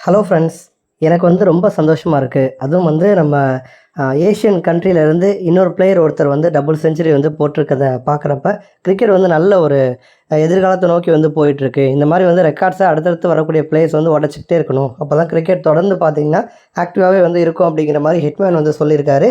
Hello friends எனக்கு வந்து ரொம்ப சந்தோஷமாக இருக்குது அதுவும் வந்து நம்ம ஏஷியன் கண்ட்ரியிலேருந்து இன்னொரு பிளேயர் ஒருத்தர் வந்து டபுள் செஞ்சுரி வந்து போட்டிருக்கத பார்க்குறப்ப கிரிக்கெட் வந்து நல்ல ஒரு எதிர்காலத்தை நோக்கி வந்து போயிட்டுருக்கு. இந்த மாதிரி வந்து ரெக்கார்ட்ஸை அடுத்தடுத்து வரக்கூடிய பிளேயர்ஸ் வந்து உடச்சிக்கிட்டே இருக்கணும். அப்போ தான் கிரிக்கெட் தொடர்ந்து பார்த்திங்கன்னா ஆக்டிவாகவே வந்து இருக்கும் அப்படிங்கிற மாதிரி ஹிட்மேன் வந்து சொல்லியிருக்காரு.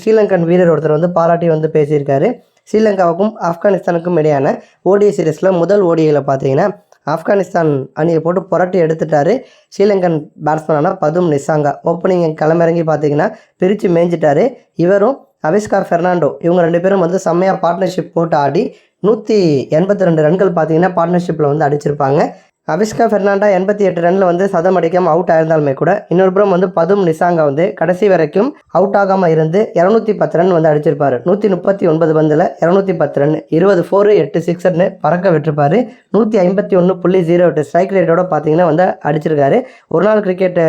ஸ்ரீலங்கன் வீரர் ஒருத்தர் வந்து பாராட்டி வந்து பேசியிருக்காரு. ஸ்ரீலங்காவுக்கும் ஆப்கானிஸ்தானுக்கும் இடையான ஓடிஐ சீரிஸில் முதல் ஓடிஐயில் பார்த்தீங்கன்னா ஆப்கானிஸ்தான் அணியை போட்டு புரட்டி எடுத்துட்டாரு. ஸ்ரீலங்கன் பேட்ஸ்மேனான பதும் நிசாங்கா. ஓப்பனிங் களமிறங்கி பார்த்தீங்கன்னா பிரித்து மேய்ஞ்சிட்டாரு. இவரும் அவிஸ்கார் ஃபெர்னாண்டோ இவங்க ரெண்டு பேரும் வந்து செம்மையாக பார்ட்னர்ஷிப் போட்டு ஆடி நூற்றி எண்பத்தி ரெண்டு ரன்கள் பார்த்தீங்கன்னா பார்ட்னர்ஷிப்பில் வந்து அடிச்சிருப்பாங்க. அவிஸ்கா ஃபெர்னாண்டா எண்பத்தி எட்டு ரனில் வந்து சதம் அடிக்காமல் அவுட் ஆயிருந்தாலுமே கூட இன்னொரு புறம் வந்து பதும் நிசாங்கா வந்து கடைசி வரைக்கும் அவுட் ஆகாமல் இருந்து இரநூத்தி பத்து ரன் வந்து அடிச்சிருப்பார். நூற்றி முப்பத்தி ஒன்பது பந்தில் இரநூத்தி பத்து ரன் இருபது ஃபோரு எட்டு சிக்ஸர்னு பறக்க விட்டுருப்பாரு. நூற்றி ஐம்பத்தி ஒன்று புள்ளி ஜீரோ எட்டு ஸ்ட்ரைக் ரேட்டோட பார்த்தீங்கன்னா வந்து அடிச்சிருக்காரு. ஒரு நாள் கிரிக்கெட்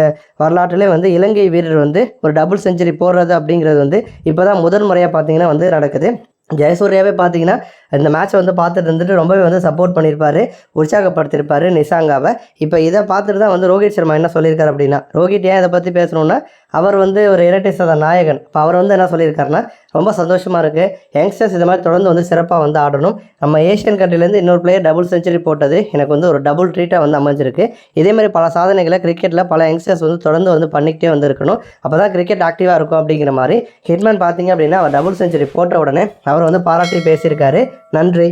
வரலாற்றிலே வந்து இலங்கை வீரர் வந்து ஒரு டபுள் செஞ்சுரி போடுறது அப்படிங்கிறது வந்து இப்போ தான் முதல் முறையாக பார்த்தீங்கன்னா வந்து நடக்குது. ஜெயசூர்யாவே பார்த்தீங்கன்னா இந்த மேட்ச்சை வந்து பார்த்துட்டு இருந்துட்டு ரொம்பவே வந்து சப்போர்ட் பண்ணியிருப்பாரு. உற்சாகப்படுத்தியிருப்பாரு நிசாங்காவை இப்போ இதை பார்த்துட்டு தான் வந்து ரோஹித் சர்மா என்ன சொல்லியிருக்காரு அப்படின்னா ரோஹித் ஏன் இதை பற்றி பேசணும்னா அவர் வந்து ஒரு இரட்டை சத நாயகன். இப்போ அவர் வந்து என்ன சொல்லியிருக்காருன்னா ரொம்ப சந்தோஷமாக இருக்குது யங்ஸ்டர்ஸ் இது மாதிரி தொடர்ந்து வந்து சிறப்பாக வந்து ஆடணும். நம்ம ஏஷியன் கண்ட்ரிலேருந்து இன்னொரு பிளேயர் டபுள் செஞ்சுரி போட்டது எனக்கு வந்து ஒரு டபுள் ட்ரீட்டாக வந்து அமைஞ்சிருக்கு. இதே மாதிரி பல சாதனைகளை கிரிக்கெட்டில் பல யங்ஸ்டர்ஸ் வந்து தொடர்ந்து வந்து பண்ணிக்கிட்டே வந்து இருக்கணும் அப்போ தான் கிரிக்கெட் ஆக்டிவாக இருக்கும் அப்படிங்கிற மாதிரி. ஹிட்மேன் பார்த்தீங்க அப்படின்னா அவர் டபுள் செஞ்சுரி போட்ட உடனே அவர் வந்து பாராட்டி பேசியிருக்காரு. நன்றி.